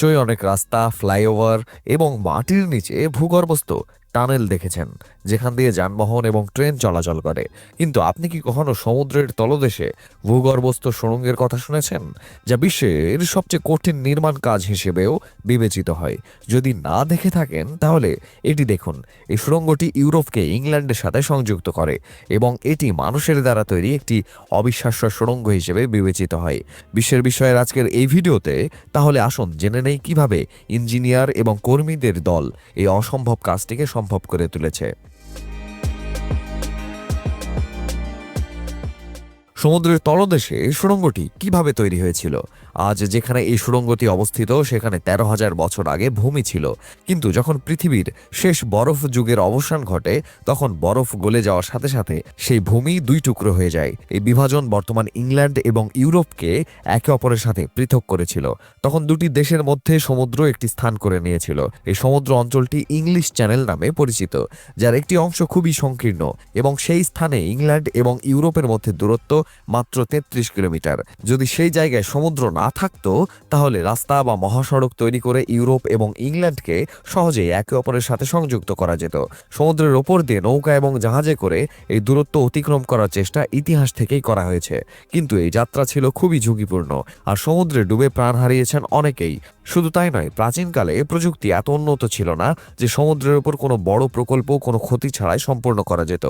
নিশ্চয়ই অনেক রাস্তা ফ্লাইওভার এবং মাটির নিচে ভূগর্ভস্থ। টানেল দেখেছেন, যেখান দিয়ে যানবাহন এবং ট্রেন চলাচল করে। কিন্তু আপনি কি কখনো সমুদ্রের তলদেশে ভূগর্ভস্থ সুড়ঙ্গের কথা শুনেছেন, যা বিশ্বের সবচেয়ে কঠিন নির্মাণ কাজ হিসেবেও বিবেচিত হয়? যদি না দেখে থাকেন, তাহলে এটি দেখুন। এই সুড়ঙ্গটি ইউরোপকে ইংল্যান্ডের সাথে সংযুক্ত করে এবং এটি মানুষের দ্বারা তৈরি একটি অবিশ্বাস্য সুড়ঙ্গ হিসেবে বিবেচিত হয়। বিশ্বের বিষয়ের আজকের এই ভিডিওতে তাহলে আসুন জেনে নেই কীভাবে ইঞ্জিনিয়ার এবং কর্মীদের দল এই অসম্ভব কাজটিকে সম্ভব করে তুলেছে। সমুদ্রের তলদেশে এই সুড়ঙ্গটি কীভাবে তৈরি হয়েছিল? আজ যেখানে এই সুড়ঙ্গটি অবস্থিত, সেখানে তেরো হাজার বছর আগে ভূমি ছিল। কিন্তু যখন পৃথিবীর শেষ বরফ যুগের অবসান ঘটে, তখন বরফ গলে যাওয়ার সাথে সাথে সেই ভূমি দুই টুকরো হয়ে যায়। এই বিভাজন বর্তমান ইংল্যান্ড এবং ইউরোপকে একে অপরের সাথে পৃথক করেছিল। তখন দুটি দেশের মধ্যে সমুদ্র একটি স্থান করে নিয়েছিল। এই সমুদ্র অঞ্চলটি ইংলিশ চ্যানেল নামে পরিচিত, যার একটি অংশ খুবই সংকীর্ণ এবং সেই স্থানে ইংল্যান্ড এবং ইউরোপের মধ্যে দূরত্ব মাত্র তেত্রিশ কিলোমিটার। যদি সেই জায়গায় সমুদ্র না থাকতো, তাহলে রাস্তা বা মহাসড়ক তৈরি করে ইউরোপ এবং ইংল্যান্ডকে সহজেই একে অপরের সাথে সংযুক্ত করা যেত। সমুদ্রের ওপর দিয়ে নৌকা এবং জাহাজে করে এই দূরত্ব অতিক্রম করার চেষ্টা ইতিহাস থেকেই করা হয়েছে। কিন্তু এই যাত্রা ছিল খুবই ঝুঁকিপূর্ণ, আর সমুদ্রে ডুবে প্রাণ হারিয়েছেন অনেকেই। শুধু তাই নয়, প্রাচীনকালে প্রযুক্তি এত উন্নত ছিল না যে সমুদ্রের উপর কোনো বড় প্রকল্প, কোনো ক্ষতি ছাড়াই সম্পূর্ণ করা যেত।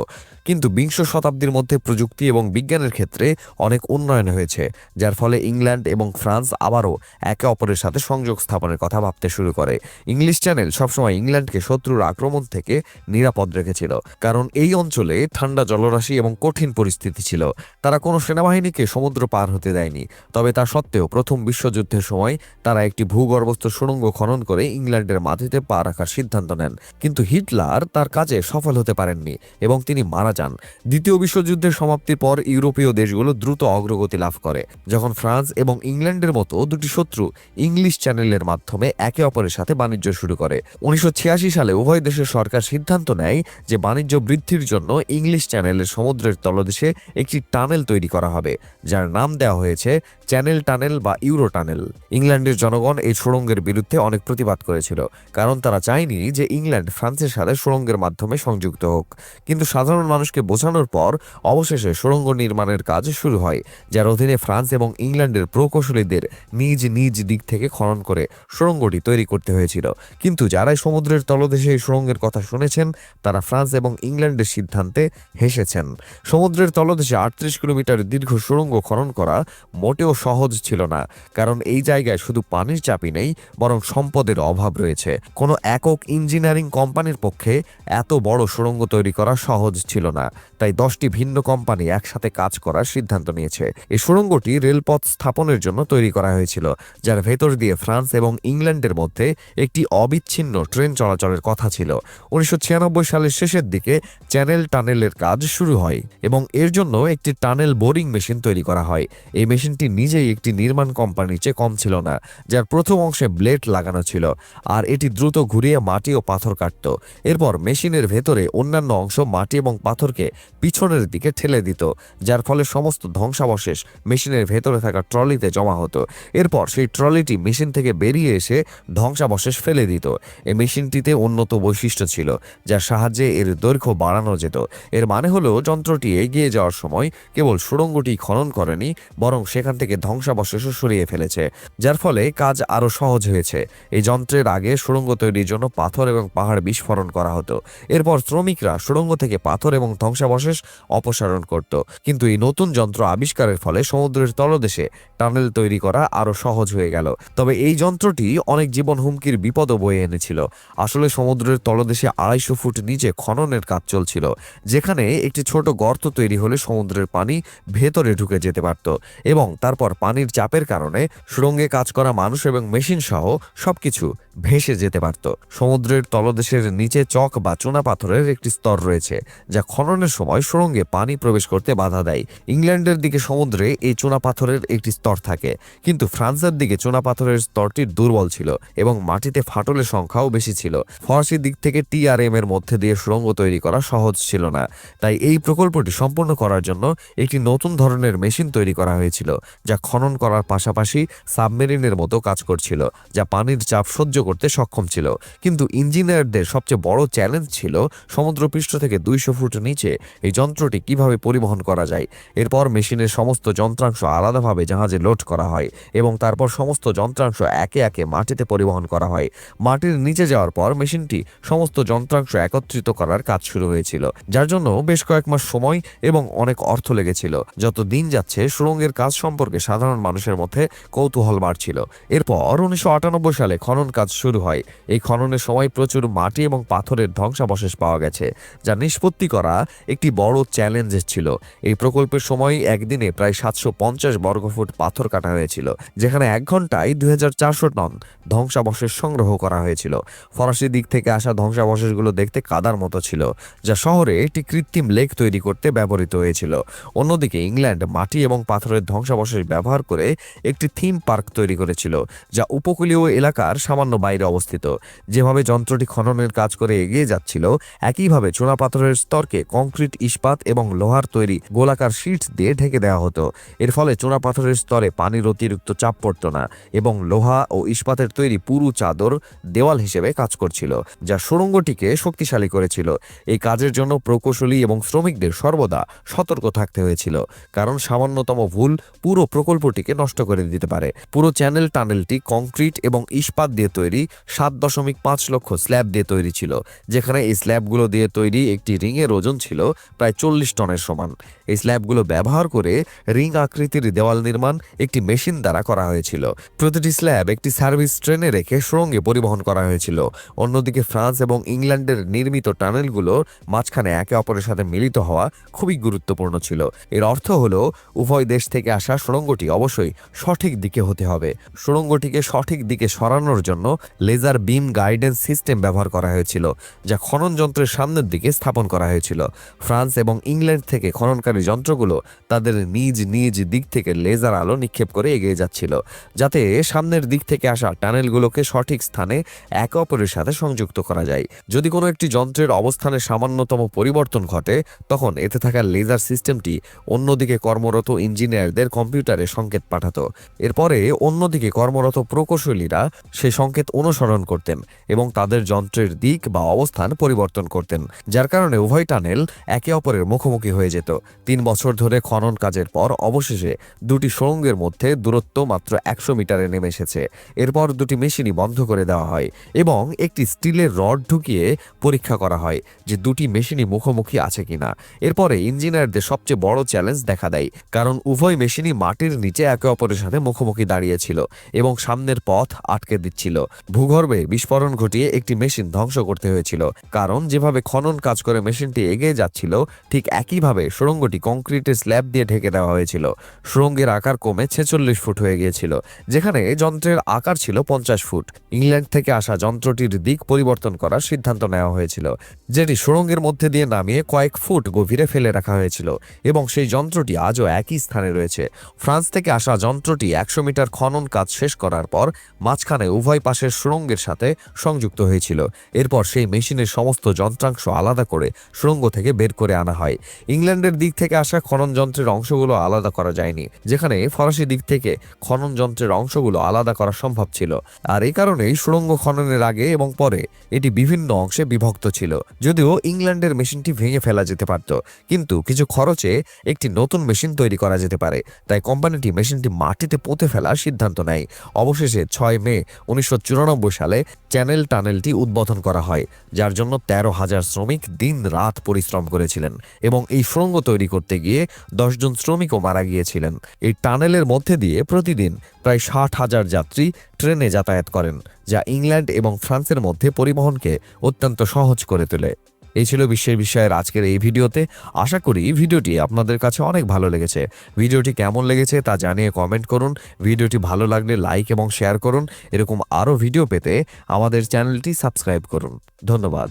কিন্তু বিংশ শতাব্দীর মধ্যে প্রযুক্তি এবং বিজ্ঞানের ক্ষেত্রে অনেক উন্নয়ন হয়েছে, যার ফলে ইংল্যান্ড এবং ফ্রান্স আবারও একে অপরের সাথে সংযোগ স্থাপনের কথা ভাবতে শুরু করে। ইংলিশ চ্যানেল সবসময় ইংল্যান্ডকে শত্রুর আক্রমণ থেকে নিরাপদ রেখেছিল, কারণ এই অঞ্চলে ঠান্ডা জলরাশি এবং কঠিন পরিস্থিতি ছিল। তারা কোনো সেনাবাহিনীকে সমুদ্র পার হতে দেয়নি, তবে তা সত্ত্বেও প্রথম বিশ্বযুদ্ধের সময় তারা একটি ভূগর্ভস্থ সুড়ঙ্গ খনন করে ইংল্যান্ডের মাটিতে পা রাখার সিদ্ধান্ত নেন। কিন্তু হিটলার তার কাজে সফল হতে পারেননি এবং তিনি মারা যান। দ্বিতীয় বিশ্বযুদ্ধের সমাপ্তির পর ইউরোপীয় দেশগুলো দ্রুত অগ্রগতি লাভ করে। যখন ফ্রান্স এবং ইংল্যান্ডের মতো দুটি শত্রু ইংলিশ চ্যানেলের মাধ্যমে একে অপরের সাথে বাণিজ্য শুরু করে। উনিশশো ছিয়াশি সালে উভয় দেশের সরকার সিদ্ধান্ত নেয় যে বাণিজ্য বৃদ্ধির জন্য ইংলিশ চ্যানেলের সমুদ্রের তলদেশে একটি টানেল তৈরি করা হবে, যার নাম দেওয়া হয়েছে চ্যানেল টানেল বা ইউরো টানেল। ইংল্যান্ডের জনগণ এই সুড়ঙ্গের বিরুদ্ধে অনেক প্রতিবাদ করেছিল। কারণ তারা চায়নি যে ইংল্যান্ড ফ্রান্সের সাথে সুড়ঙ্গের মাধ্যমে সংযুক্ত হোক। কিন্তু সাধারণ মানুষকে বোঝানোর পর অবশেষে সুড়ঙ্গ নির্মাণের কাজ শুরু হয়, যার অধীনে ফ্রান্স এবং ইংল্যান্ডের প্রকৌশলীদের নিজ নিজ দিক থেকে খনন করে সুড়ঙ্গটি তৈরি করতে হয়েছিল। কিন্তু যারাই সমুদ্রের তলদেশে এই সুড়ঙ্গের কথা শুনেছেন, তারা ফ্রান্স এবং ইংল্যান্ডের সিদ্ধান্তে হেসেছেন। সমুদ্রের তলদেশে আটত্রিশ কিলোমিটার দীর্ঘ সুড়ঙ্গ খনন করা মোটেও সহজ ছিল না, কারণ এই জায়গায় শুধু পানির চাপই নেই, বরং সম্পদের অভাব রয়েছে। কোনো একক ইঞ্জিনিয়ারিং কোম্পানির পক্ষে এত বড় সুড়ঙ্গ তৈরি করা সহজ ছিল না, তাই দশটি ভিন্ন কোম্পানি একসাথে কাজ করার সিদ্ধান্ত নিয়েছে। এই সুড়ঙ্গটি রেলপথ স্থাপনের জন্য তৈরি করা হয়েছিল, যার ভেতর দিয়ে ফ্রান্স এবং ইংল্যান্ডের মধ্যে একটি অবিচ্ছিন্ন ট্রেন চলাচলের কথা ছিল। উনিশশো ছিয়ানব্বই সালের শেষের দিকে চ্যানেল টানেলের কাজ শুরু হয় এবং এর জন্য একটি টানেল বোরিং মেশিন তৈরি করা হয়। এই মেশিনটি নিজেই একটি নির্মাণ কোম্পানির চেয়ে কম ছিল না, যার প্রথম অংশে ব্লেড লাগানো ছিল আর এটি দ্রুত ঘুরিয়ে মাটি ও পাথর কাটত। এরপর মেশিনের ভেতরে অন্যান্য অংশ মাটি এবং পাথরকে পিছনের দিকে ঠেলে দিত, যার ফলে সমস্ত ধ্বংসাবশেষ মেশিনের ভেতরে থাকা ট্রলিতে জমা হতো। এরপর সেই ট্রলিটি মেশিন থেকে বেরিয়ে এসে ধ্বংসাবশেষ ফেলে দিত। এই মেশিনটিতে উন্নত বৈশিষ্ট্য ছিল, যার সাহায্যে এর দৈর্ঘ্য বাড়ানো যেত। এর মানে হলো, যন্ত্রটি এগিয়ে যাওয়ার সময় কেবল সুড়ঙ্গটি খনন করেনি, বরং সেখান থেকে ধ্বংসাবশেষও সরিয়ে ফেলেছে, যার ফলে কাজ আরও সহজ হয়েছে। এই যন্ত্রের আগে সুড়ঙ্গ তৈরির জন্য পাথর এবং পাহাড় বিস্ফোরণ করা হতো। এরপর শ্রমিকরা সুড়ঙ্গ থেকে পাথর এবং ধ্বংসাবশেষ অপসারণ করত। কিন্তু এই নতুন যন্ত্র আবিষ্কারের ফলে সমুদ্রের তলদেশে টানেল তৈরি করা আরও সহজ হয়ে গেল। তবে এই যন্ত্রটি অনেক জীবন হুমকির বিপদও বয়ে এনেছিল। আসলে সমুদ্রের তলদেশে আড়াইশো ফুট নিচে খননের কাজ চলছিল, যেখানে একটি ছোট গর্ত তৈরি হলে সমুদ্রের পানি ভেতরে ঢুকে যেতে পারত এবং তারপর পানির চাপের কারণে সুড়ঙ্গে কাজ করা মানুষ এবং মেশিন সহ সবকিছু ভেসে যেতে পারত। সমুদ্রের তলদেশের নিচে চক বা চুনা পাথরের একটি স্তর রয়েছে, যা খননের সময় সুড়ঙ্গে পানি প্রবেশ করতে বাধা দেয়। ইংল্যান্ডের দিকে সমুদ্রে এই চুনা পাথরের একটি স্তর থাকে, কিন্তু ফ্রান্সের দিকে চুনা পাথরের স্তরটি দুর্বল ছিল এবং মাটিতে ফাটলের সংখ্যাও বেশি ছিল। ফরাসি দিক থেকে টিআরএম এর মধ্যে দিয়ে সুড়ঙ্গ তৈরি করা সহজ ছিল না, তাই এই প্রকল্পটি সম্পূর্ণ করার জন্য একটি নতুন ধরনের মেশিন তৈরি করা হয়েছিল, যা খনন করার পাশাপাশি সাবমেরিনের মতো কাজ করছিল ছিল, যা পানির চাপ সহ্য করতে সক্ষম ছিল। কিন্তু ইঞ্জিনিয়ারদের সবচেয়ে বড় চ্যালেঞ্জ ছিল সমুদ্রপৃষ্ঠ থেকে দুইশো ফুট নিচে এই যন্ত্রটি কীভাবে পরিবহন করা যায়। এরপর মেশিনের সমস্ত যন্ত্রাংশ আলাদাভাবে জাহাজে লোড করা হয় এবং তারপর সমস্ত যন্ত্রাংশ একে একে মাটিতে পরিবহন করা হয়। মাটির নিচে যাওয়ার পর মেশিনটি সমস্ত যন্ত্রাংশ একত্রিত করার কাজ শুরু হয়েছিল, যার জন্য বেশ কয়েক মাস সময় এবং অনেক অর্থ লেগেছিল। যত দিন যাচ্ছে, সুড়ঙ্গের কাজ সম্পর্কে সাধারণ মানুষের মধ্যে কৌতূহল বাড়ছিল। এরপর উনিশশো আটানব্বই সালে খনন কাজ শুরু হয়। এই খননের সময় প্রচুর মাটি এবং পাথরের ধ্বংসাবশেষ পাওয়া গেছে, যা নিষ্পত্তি করা একটি বড় চ্যালেঞ্জের ছিল। এই প্রকল্পের সময় একদিনে প্রায় সাতশো পঞ্চাশ বর্গফুট পাথর কাটা হয়েছিল, যেখানে এক ঘন্টায় দু হাজার চারশো টন ধ্বংসাবশেষ সংগ্রহ করা হয়েছিল। ফরাসি দিক থেকে আসা ধ্বংসাবশেষগুলো দেখতে কাদার মতো ছিল, যা শহরে একটি কৃত্রিম লেক তৈরি করতে ব্যবহৃত হয়েছিল। অন্যদিকে ইংল্যান্ড মাটি এবং পাথরের ধ্বংসাবশেষ ব্যবহার করে একটি থিম পার্ক তৈরি করেছিল, যা উপকূলীয় এলাকার সামান্য বাইরে অবস্থিত। যেভাবে যন্ত্রটি খননের কাজ করে এগিয়ে যাচ্ছিল, একইভাবে চুনাপাথরের স্তরকে কংক্রিট, ইস্পাত এবং লোহার তৈরি গোলাকার শিটস দিয়ে ঢেকে দেওয়া হতো। এর ফলে চুনাপাথরের স্তরে পানির অতিরিক্ত চাপ পড়তো না এবং লোহা ও ইস্পাতের তৈরি পুরু চাদর দেওয়াল হিসেবে কাজ করছিল, যা সুড়ঙ্গটিকে শক্তিশালী করেছিল। এই কাজের জন্য প্রকৌশলী এবং শ্রমিকদের সর্বদা সতর্ক থাকতে হয়েছিল, কারণ সামান্যতম ভুল পুরো প্রকল্পটিকে নষ্ট করে দিতে পারে। পুরো চ্যানেল টানেলটি কংক্রিট এবং ইস্পাত দিয়ে তৈরি সাত দশমিক পাঁচ লক্ষ স্ল্যাব দিয়ে তৈরি ছিল, যেখানে এই স্ল্যাবগুলো দিয়ে তৈরি একটি রিংয়ের ওজন ছিল প্রায় চল্লিশ টনের সমান। এই স্ল্যাবগুলো ব্যবহার করে রিং আকৃতির দেওয়াল নির্মাণ একটি মেশিন দ্বারা করা হয়েছিল। প্রতিটি স্ল্যাব একটি সার্ভিস ট্রেনে রেখে সুড়ঙ্গে পরিবহন করা হয়েছিল। অন্যদিকে ফ্রান্স এবং ইংল্যান্ডের নির্মিত টানেলগুলো মাঝখানে একে অপরের সাথে মিলিত হওয়া খুবই গুরুত্বপূর্ণ ছিল। এর অর্থ হলো, উভয় দেশ থেকে আসা সুড়ঙ্গটি অবশ্যই সঠিক দিকে হতে হবে। সুড়ঙ্গটিকে সঠিক দিকে সরানোর জন্য লেজার বিম গাইডেন্স সিস্টেম ব্যবহার করা হয়েছিল, যা খনন যন্ত্রের সামনের দিকে স্থাপন করা হয়েছিল। ফ্রান্স এবং ইংল্যান্ড থেকে খননকারী যন্ত্রগুলো তাদের নিজ নিজ দিক থেকে লেজার আলো নিক্ষেপ করে এগিয়ে যাচ্ছিল, যাতে সামনের দিক থেকে আসা টানেলগুলোকে সঠিক স্থানে একে অপরের সাথে সংযুক্ত করা যায়। যদি কোনো একটি যন্ত্রের অবস্থানে সামান্যতম পরিবর্তন ঘটে, তখন এতে থাকা লেজার সিস্টেমটি অন্যদিকে কর্মরত ইঞ্জিনিয়ারদের কম্পিউটারে সংকেত পাঠাতো। এরপরে অন্যদিকে কর্মরত প্রকৌশলীরা সে সংকেত অনুসরণ করতেন এবং তাদের যন্ত্রের দিক বা অবস্থান পরিবর্তন করতেন, যার কারণে উভয় টানেল একে অপরের মুখোমুখি হয়ে যেত। তিন বছর ধরে খনন কাজের পর অবশেষে দুটি সুড়ঙ্গের মধ্যে দূরত্ব মাত্র একশো মিটারে নেমে এসেছে। এরপর দুটি মেশিনই বন্ধ করে দেওয়া হয় এবং একটি স্টিলের রড ঢুকিয়ে পরীক্ষা করা হয় যে দুটি মেশিনই মুখোমুখি আছে কিনা। এরপরে ইঞ্জিনিয়ারদের সবচেয়ে বড় চ্যালেঞ্জ দেখা দেয়, কারণ উভয় মেশিনই মাটির নিচে একে অপরের সাথে মুখোমুখি দাঁড়িয়েছিল এবং সামনের পথ আটকে দিচ্ছিল। ভূগর্ভে বিস্ফোরণ ঘটিয়ে একটি মেশিন ধ্বংস করতে হয়েছিল। কারণ, যেভাবে খনন কাজ করে মেশিনটি এগিয়ে যাচ্ছিল, ঠিক একইভাবে সুড়ঙ্গটি কংক্রিটের স্ল্যাব দিয়ে ঢেকে দেওয়া হয়েছিল। সুড়ঙ্গের আকার কমে ছেচল্লিশ ফুট হয়ে গিয়েছিল, যেখানে যন্ত্রের আকার ছিল পঞ্চাশ ফুট। ইংল্যান্ড থেকে আসা যন্ত্রটির দিক পরিবর্তন করার সিদ্ধান্ত নেওয়া হয়েছিল, যেটি সুড়ঙ্গের মধ্যে দিয়ে নামিয়ে কয়েক ফুট গভীরে ফেলে রাখা হয়েছিল এবং সেই যন্ত্রটি আজও একই স্থানে রয়েছে। ফ্রান্স থেকে আসা যন্ত্রটি একশো মিটার খনন কাজ শেষ করার পর মাঝখানে উভয় পাশের সুড়ঙ্গের সাথে সংযুক্ত হয়েছিল। এরপর সেই মেশিনের সমস্ত যন্ত্রাংশ আলাদা করে সুড়ঙ্গ থেকে বের করে আনা হয়। ইংল্যান্ডের দিক থেকে আসা খনন যন্ত্রের অংশগুলো আলাদা করা যায়নি, যেখানে ফরাসি দিক থেকে খনন যন্ত্রের অংশগুলো আলাদা করা সম্ভব ছিল। আর এই কারণেই সুড়ঙ্গ খননের আগে এবং পরে এটি বিভিন্ন অংশে বিভক্ত ছিল। যদিও ইংল্যান্ডের মেশিনটি ভেঙে ফেলা যেতে পারত, কিন্তু কিছু খরচে একটি নতুন মেশিন তৈরি করা যেতে পারে। তাই কোম্পানিটি মেশিনটি মাটিতে পুঁতে ফেলার সিদ্ধান্ত নেয়। অবশেষে ছয় মে উনিশশো চুরানব্বই সালে চ্যানেল টানেলটি উদ্বোধন করা হয়, যার জন্য তেরো হাজার শ্রমিক দিন রাত পরিশ্রম করেছিলেন এবং এই সুড়ঙ্গ তৈরি করতে গিয়ে দশজন শ্রমিকও মারা গিয়েছিলেন। এই টানেলের মধ্যে দিয়ে প্রতিদিন প্রায় ষাট হাজার যাত্রী ট্রেনে যাতায়াত করেন, যা ইংল্যান্ড এবং ফ্রান্সের মধ্যে পরিবহনকে অত্যন্ত সহজ করে তোলে। এই ছিল বিশ্বের বিষয়ের আজকের এই ভিডিওতে। আশা করি ভিডিওটি আপনাদের কাছে অনেক ভালো লেগেছে। ভিডিওটি কেমন লেগেছে তা জানিয়ে কমেন্ট করুন। ভিডিওটি ভালো লাগলে লাইক এবং শেয়ার করুন। এরকম আরও ভিডিও পেতে আমাদের চ্যানেলটি সাবস্ক্রাইব করুন। ধন্যবাদ।